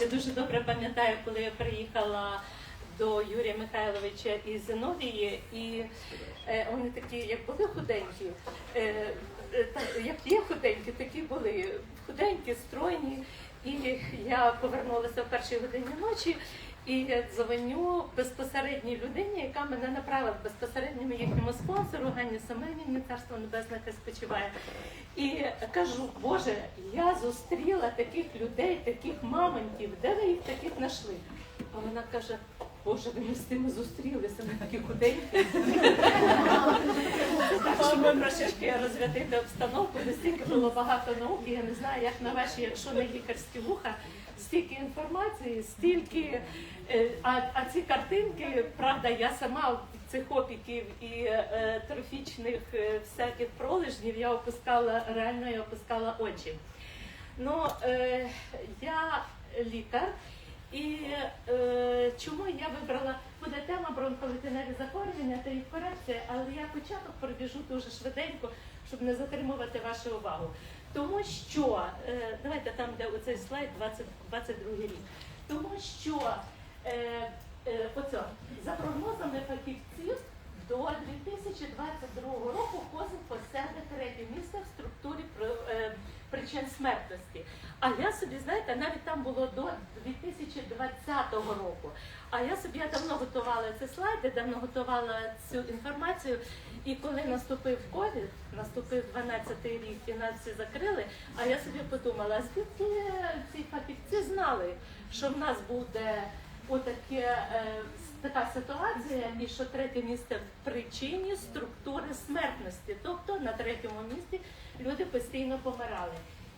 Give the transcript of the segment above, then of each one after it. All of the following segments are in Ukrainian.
Я дуже добре пам'ятаю, коли я приїхала до Юрія Михайловича із Зиновії, і е, вони такі, як були худенькі, е, та, як є худенькі, такі були худенькі, стройні. І я повернулася в першій годині ночі і дзвоню безпосередній людині, яка мене направила безпосередньому їхньому спонсору Ганні Семенівні, царство небесне хай спочиває. І кажу, Боже, я зустріла таких людей, таких мамонтів, де ви їх таких знайшли? А вона каже, Боже, не з тими зустрілися, ми такі худенькі. Щоб трошечки розрядити обстановку, настільки було багато науки, я не знаю, як на ваші, якщо не лікарські вуха, стільки інформації, стільки. е, А, а ці картинки, правда, я сама цих опіків і е, трофічних е, всяких пролежнів я опускала, реально я опускала очі. Ну, е, я лікар, і е, чому я вибрала, буде тема бронхолетиневі захворювання та їх корекція, але я початок пробіжу дуже швиденько, щоб не затримувати вашу увагу. Тому що, е, давайте там, де оцей слайд 20, 22 рік. Тому що е, е, оце, за прогнозами фахівців, до 2022 року Козин посяде третє місце в структурі е, причин смертності. А я собі, знаєте, навіть там було до 2020 року. А я собі я давно готувала ці слайди, давно готувала цю інформацію. І коли наступив ковід, наступив 12-й рік і нас всі закрили. А я собі подумала, звідки ці фахівці знали, що в нас буде отаке. е, Така ситуація, і що третє місце в причині структури смертності, тобто на третьому місці люди постійно помирали.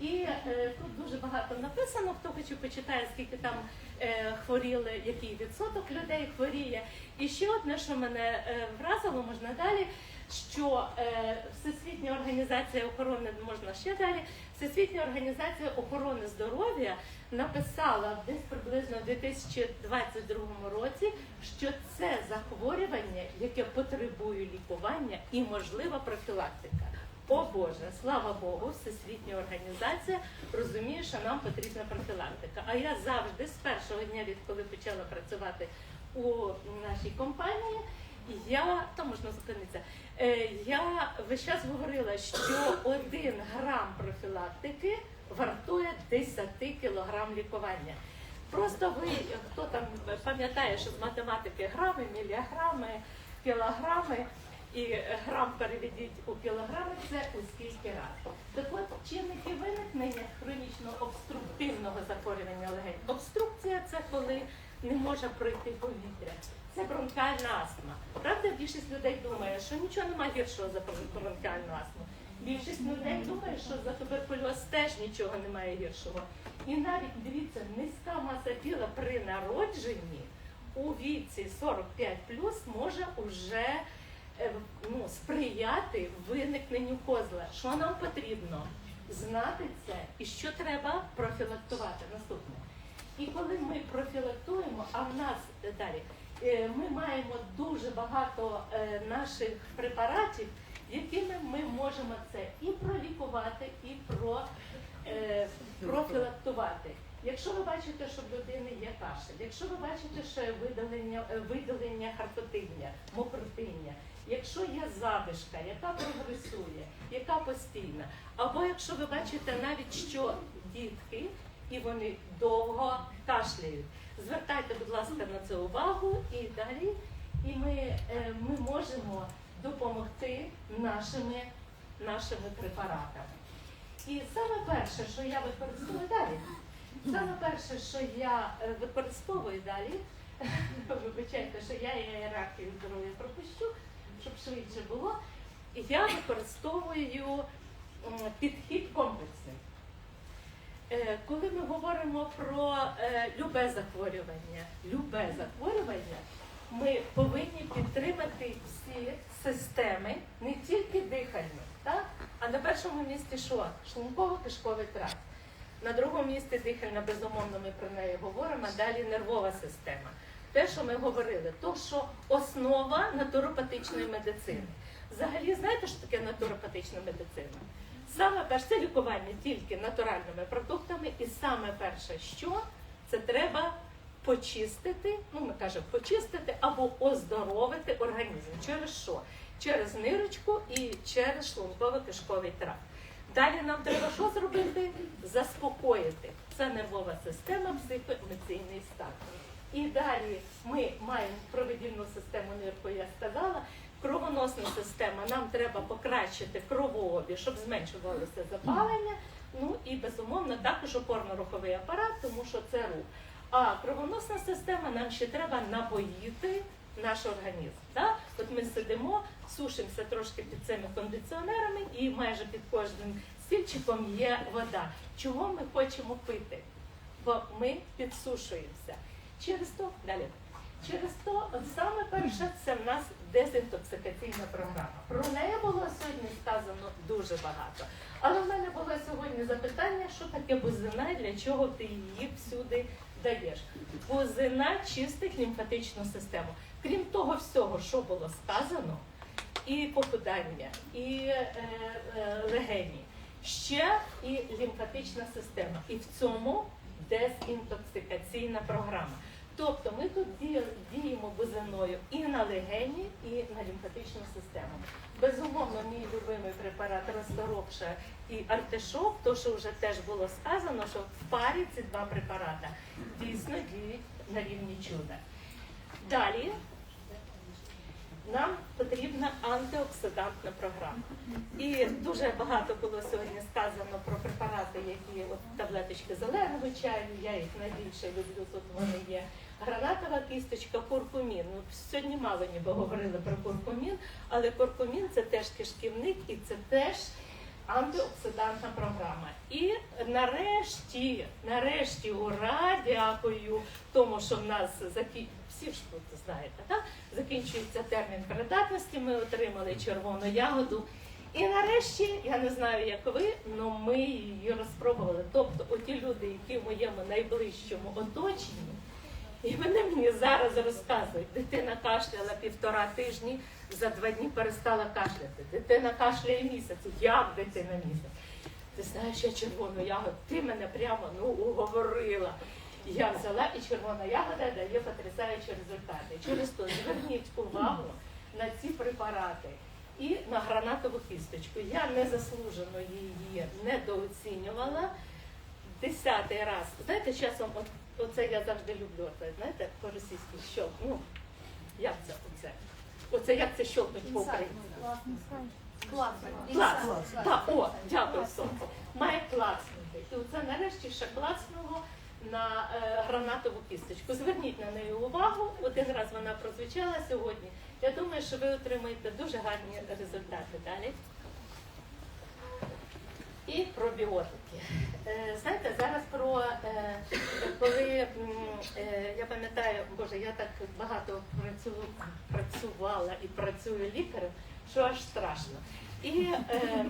І е, тут дуже багато написано, хто хоче почитає, скільки там е, хворіли, який відсоток людей хворіє. І ще одне, що мене е, вразило, можна далі, що е, Всесвітня організація охорони, можна ще далі, Всесвітня організація охорони здоров'я написала десь приблизно в 2022 році, що це захворювання, яке потребує лікування і можлива профілактика. О Боже, слава Богу, всесвітня організація розуміє, що нам потрібна профілактика. А я завжди з першого дня, відколи почала працювати у нашій компанії, я то можна зупинитися. Е, я весь час говорила, що один грам профілактики вартує 10 кілограм лікування. Просто ви, хто там пам'ятає, що з математики грами, міліграми, кілограми і грам переведіть у кілограми, це у скільки раз. Так от чинники виникнення хронічно обструктивного захворювання легень. Обструкція це коли не може пройти повітря. Це бронхіальна астма. Правда, більшість людей думає, що нічого немає гіршого за бронхіальну астму. Більшість людей думає, що за туберкульоз теж нічого немає гіршого. І навіть дивіться, низька маса тіла при народженні у віці 45 може уже е, ну, сприяти виникненню козла. Що нам потрібно? Знати це і що треба профілактувати. Наступне. І коли ми профілактуємо, а в нас е, далі ми маємо дуже багато е, наших препаратів, якими ми можемо це і пролікувати, і про, е, профілактувати. Якщо ви бачите, що в людини є кашель, якщо ви бачите, що є видалення, е, видалення харкотиння, мокротиння, якщо є задишка, яка прогресує, яка постійна, або якщо ви бачите навіть, що дітки і вони довго кашляють, звертайте, будь ласка, на це увагу. І далі, і ми, е, ми можемо допомогти нашими, нашими препаратами. І саме перше, що я використовую далі, саме перше, що я е, використовую далі, вибачайте, що я ієрархію здоров'я пропущу, щоб швидше було, я використовую підхід комплексний. Е, Коли ми говоримо про е, любе захворювання, любе захворювання, ми повинні підтримати всі системи, не тільки дихальну, так? а на першому місці що? Шлунково-кишковий тракт. На другому місці дихальна, безумовно, ми про неї говоримо, а далі нервова система. Те, що ми говорили, то що основа натуропатичної медицини. Взагалі, знаєте, що таке натуропатична медицина? Саме перше це лікування тільки натуральними продуктами, і саме перше, що це треба почистити, ну ми кажемо почистити або оздоровити організм. Через що? Через нирочку і через шлунково-кишковий тракт. Далі нам треба що зробити? Заспокоїти. Це нервова система, психоемоційний стан. І далі ми маємо провидільну систему нирку, я сказала. Кровоносна система, нам треба покращити кровообіг, щоб зменшувалося запалення. Ну і безумовно також опорно-руховий апарат, тому що це рух. А кровоносна система нам ще треба напоїти наш організм. Так? От ми сидимо, сушимося трошки під цими кондиціонерами, і майже під кожним стільчиком є вода. Чого ми хочемо пити? Бо ми підсушуємося. Через то далі. Через то саме перше це в нас дезінтоксикаційна програма. Про неї було сьогодні сказано дуже багато. Але в мене було сьогодні запитання, що таке бузина і для чого ти її всюди даєш. Бузина чистить лімфатичну систему. Крім того всього, що було сказано, і похудання, і е, е, легені, ще і лімфатична система. І в цьому дезінтоксикаційна програма. Тобто ми тут діємо бузиною і на легені, і на лімфатичну систему. Безумовно, мій любимий препарат розторопша і артишок, то що вже теж було сказано, що в парі ці два препарати дійсно діють на рівні чуда. Далі нам потрібна антиоксидантна програма. І дуже багато було сьогодні сказано про препарати, які от таблеточки зеленого чаю. Я їх найбільше люблю. Тут вони є. Гранатова кісточка, куркумін. Ну, сьогодні мало ніби говорили про куркумін, але куркумін це теж кишківник і це теж антиоксидантна програма. І нарешті, нарешті, ура, дякую тому, що в нас закі... всі ж знаєте, так? Закінчується термін придатності. Ми отримали червону ягоду. І нарешті, я не знаю, як ви, але ми її розпробували. Тобто, оті люди, які в моєму найближчому оточенні, і вони мені зараз розказують, дитина кашляла півтора тижні, за два дні перестала кашляти. Дитина кашляє місяць. Як дитина місяць? Ти знаєш, я червону ягоду, ти мене прямо ну, уговорила. Я взяла і червона ягода дає потрясаючі результати. Через то зверніть увагу на ці препарати і на гранатову кісточку. Я незаслужено її недооцінювала. Десятий раз. Знаєте, часом, от, оце я завжди люблю, це, знаєте, по-російськи щелк. Ну, як це оце? Оце як це щелкнуть по-українськи? Клац. Так, о, дякую, сонце. Має клацнути. І оце нарешті ще клацнуло на е, гранатову кісточку. Зверніть на неї увагу. Один раз вона прозвучала сьогодні. Я думаю, що ви отримаєте дуже гарні результати далі. І пробіотики. Е, Знаєте, зараз про е, коли я пам'ятаю, боже, я так багато працю- працювала і працюю лікарем, що аж страшно. І е,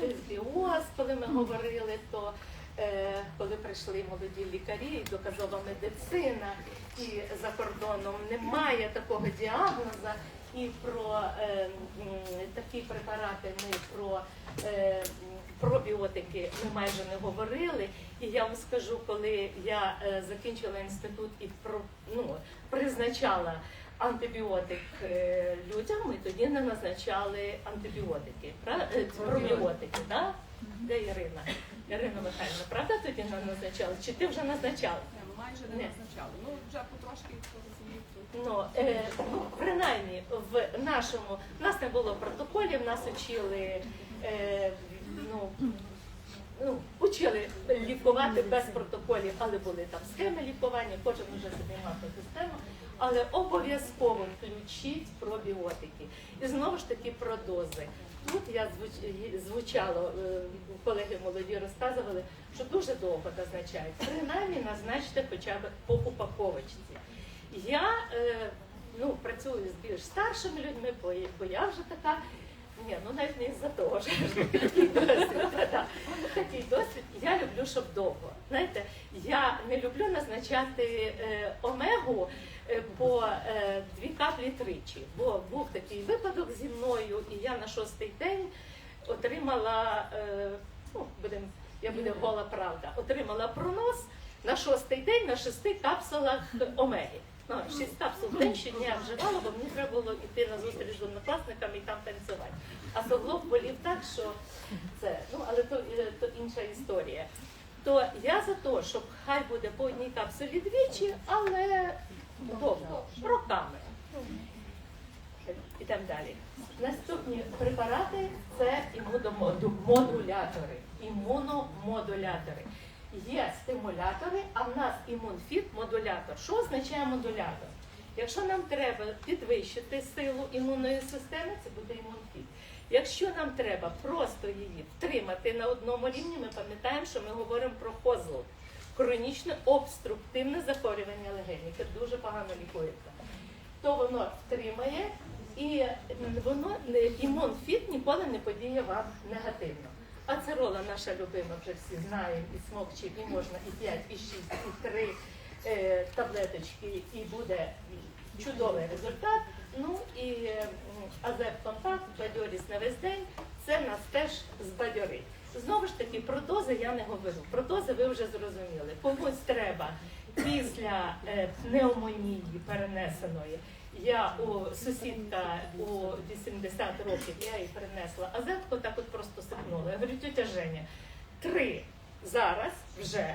дисбіоз, коли ми говорили, то коли прийшли молоді лікарі, і доказова медицина, і за кордоном немає такого діагноза. І про е, такі препарати ми про е, пробіотики ми майже не говорили. І я вам скажу, коли я е, закінчила інститут і про, ну, призначала антибіотик е, людям, ми тоді не назначали антибіотики, е, пробіотики, да? Де Ірина? Ірина Михайлівна, правда тоді не назначали? Чи ти вже назначала? Майже Не. не назначали. Ну, вже потрошки порозумів. Ну, е, ну, принаймні, в нашому в нас не було протоколів, нас учили, е, ну, ну, учили лікувати без протоколів, але були там схеми лікування, кожен вже собі мав таку схему. Але обов'язково включіть пробіотики. І знову ж таки про дози. Тут я звуч- звучало, е, колеги молоді розказували, що дуже довго назначають. Принаймні назначте хоча б по упаковочці. Я е, ну, працюю з більш старшими людьми, бо, я вже така. Ні, ну навіть не із-за того, що такий досвід. Такий досвід. Я люблю, щоб довго. Знаєте, я не люблю назначати е, омегу е, по е, дві каплі тричі. Бо був такий випадок зі мною, і я на шостий день отримала, е, ну, будем, я буде гола правда, отримала пронос. на шостий день на шести капсулах омеги. Ну, шість капсул в день щодня вживала, бо мені треба було йти на зустріч з однокласниками і там танцювати. А суглоб болів так, що це, ну але то, е, то інша історія. То я за те, щоб хай буде по одній капсулі двічі, але довго, роками. Ідемо далі. Наступні препарати це імуномодулятори. Імуномодулятори. Є стимулятори, а в нас імунфіт модулятор. Що означає модулятор? Якщо нам треба підвищити силу імунної системи, це буде імунфіт. Якщо нам треба просто її втримати на одному рівні, ми пам'ятаємо, що ми говоримо про хозл. Хронічне обструктивне захворювання легень, яке дуже погано лікується то воно втримає, і воно імунфіт ніколи не подіє вам негативно. Ацерола наша любима, вже всі знаємо, і смокчі, і можна і 5, і 6, і 3 е, таблеточки, і буде чудовий результат. Ну і м, азеп контакт, бадьорість на весь день, це нас теж збадьорить. Знову ж таки, про дози я не говорю. Про дози ви вже зрозуміли. Комусь треба після е, пневмонії перенесеної. Я у сусідка у 80 років я їй принесла азетку, так от просто сипнула. Я говорю, тетя Женя, три зараз вже,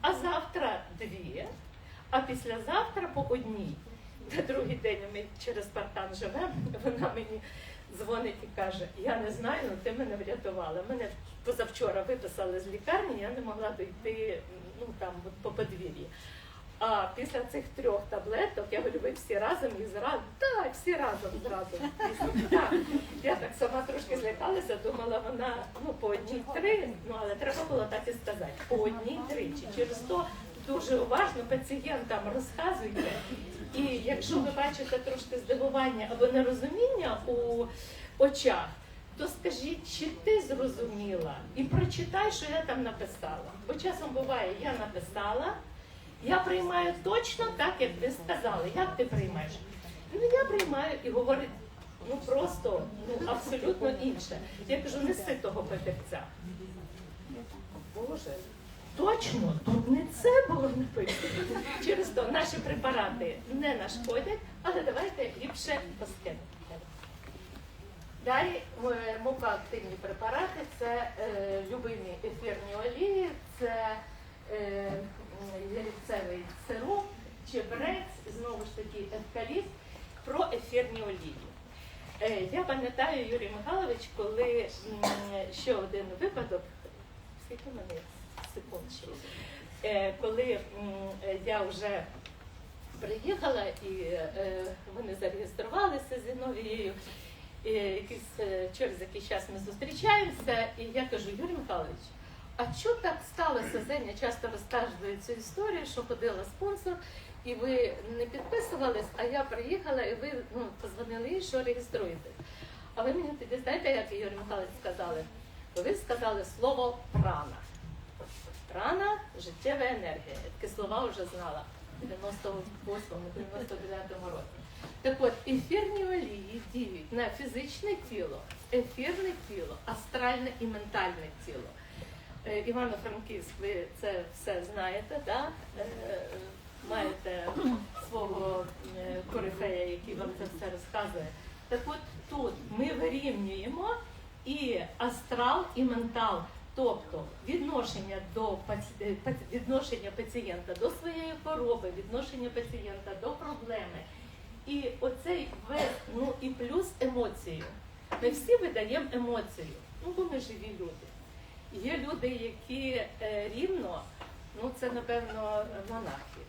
а завтра дві, а післязавтра по одній. На другий день ми через партан живемо, вона мені дзвонить і каже: Я не знаю, але ти мене врятувала. Мене позавчора виписали з лікарні, я не могла дойти ну, там, по подвір'ї. А після цих трьох таблеток я говорю, ви всі разом і зразу. Так, всі разом зразу. Я так сама трошки злякалася, думала, вона ну по одній три, ну але треба було так і сказати. По одній тричі. Через то дуже уважно пацієнтам розказуйте. І якщо ви бачите трошки здивування або нерозуміння у очах, то скажіть, чи ти зрозуміла? І прочитай, що я там написала. Бо часом буває, я написала. Я приймаю точно так, як ви сказали. Як ти приймаєш? Ну я приймаю і говорить ну просто ну абсолютно інше. Я кажу, неси того пепельця. Боже, точно, тут не це було написано. Через то наші препарати не нашкодять, але давайте ліпше поскинемо. Далі е, мукоактивні препарати це е, любимі ефірні олії, це е, ялівцевий сироп, чебрець, знову ж таки евкаліпт, про ефірні олії. Е, я пам'ятаю, Юрій Михайлович, коли ще один випадок, скільки мене секунд ще, коли е, я вже приїхала і е, вони зареєструвалися зі Новією. Якийсь е, через якийсь час ми зустрічаємося, і я кажу, Юрій Михайлович, а що так сталося? Зеня часто розказує цю історію, що ходила спонсор, і ви не підписувались, а я приїхала, і ви ну, позвонили їй, що реєструєте. А ви мені тоді знаєте, як Юрій Михайлович сказали? Ви сказали слово прана. Прана життєва енергія. Такі слова вже знала в 98-99 році. Так от, ефірні олії діють на фізичне тіло, ефірне тіло, астральне і ментальне тіло. Е, Івано-Франківськ, ви це все знаєте, да? Е, маєте свого е, корифея, який вам це все розказує. Так от тут ми вирівнюємо і астрал, і ментал, тобто відношення до е, відношення пацієнта до своєї хвороби, відношення пацієнта до проблеми. І оцей весь, ну і плюс емоцію. Ми всі видаємо емоцію. Ну, бо ми живі люди. Є люди, які е, рівно, ну це напевно монахи.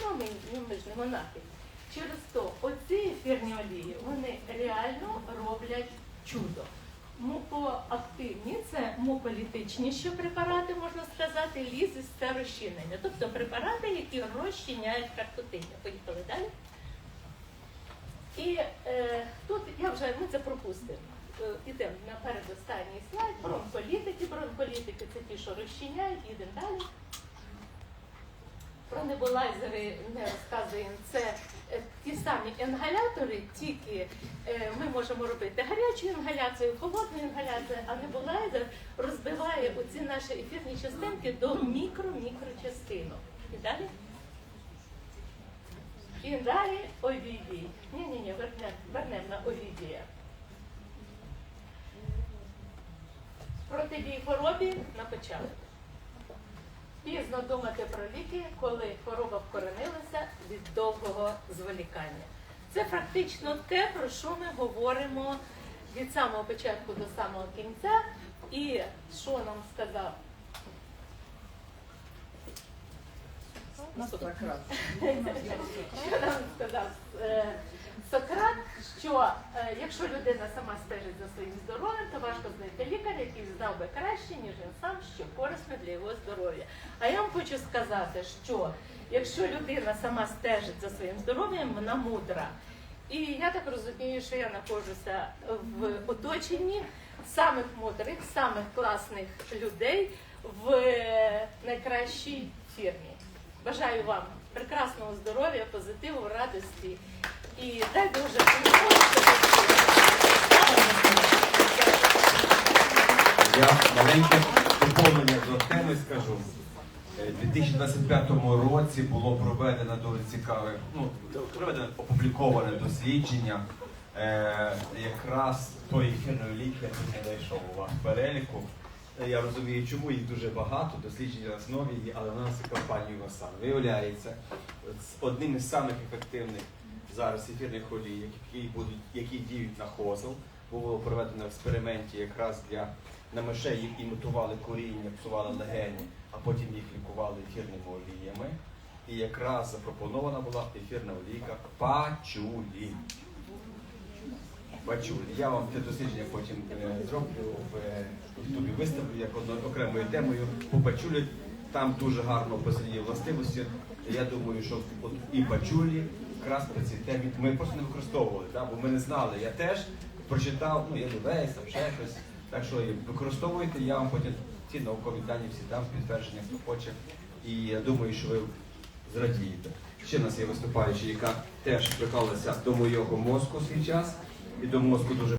Ну ми, ну, ми ж не монахи. Через то оці ефірні олії вони реально роблять чудо. Мукоактивні це муколітичніші препарати, можна сказати, лізис це розчинення. Тобто препарати, які розчиняють каркотиння. Поїхали далі. І е, тут я вже ми це пропустимо. Е, Ідемо на передостанній слайд. Бронхолітики. Бронхолітики це ті, що розчиняють, їдемо далі. про небулайзери не розказуємо. Це ті самі інгалятори, тільки е, ми можемо робити гарячу інгаляцію, холодну інгаляцію, а небулайзер розбиває оці наші ефірні частинки до мікро-мікрочастинок. І далі? І далі Овідій. Ні-ні-ні, вернемо вернем на Овідія. Протидії хворобі на початок. Пізно думати про ліки, коли хвороба вкоренилася від довгого зволікання. Це фактично те, про що ми говоримо від самого початку до самого кінця. І що нам сказав що нам сказав е, Сократ, що е, якщо людина сама стежить за своїм здоров'ям, то важко знайти лікаря, який знав би краще, ніж він сам, що корисно для його здоров'я. А я вам хочу сказати, що якщо людина сама стежить за своїм здоров'ям, вона мудра. І я так розумію, що я знаходжуся в оточенні самих мудрих, самих класних людей в е, найкращій фірмі. Бажаю вам прекрасного здоров'я, позитиву, радості і дай Боже. Я маленьке доповнення до теми скажу. Е, У 2025 році було проведено дуже цікаве, ну, проведено опубліковане дослідження. Е, якраз тої ефірної ліки я не знайшов у вас в переліку. Е, Я розумію, чому їх дуже багато, дослідження на основі, але у нас і компанію ВАСАН. Виявляється, з одним із самих ефективних зараз ефірних олій, які, будуть, які діють на хозел, було проведено в експерименті якраз для на мишей їх імітували коріння, псували легені, а потім їх лікували ефірними оліями. І якраз запропонована була ефірна олійка пачулі. Пачулі. Я вам те дослідження потім е, зроблю в е, Ютубі виставлю як одно- окремою темою по пачулі. Там дуже гарно описані властивості. Я думаю, що от і пачулі про ці термін ми просто не використовували, да? бо ми не знали. Я теж прочитав, ну я дивись, там ще щось. Так що використовуйте, я вам потім ці наукові дані всі дам підтвердження, хто хоче. І я думаю, що ви зрадієте. Ще нас є виступаюча, яка теж прикалася до моєго мозку свій час, і до мозку дуже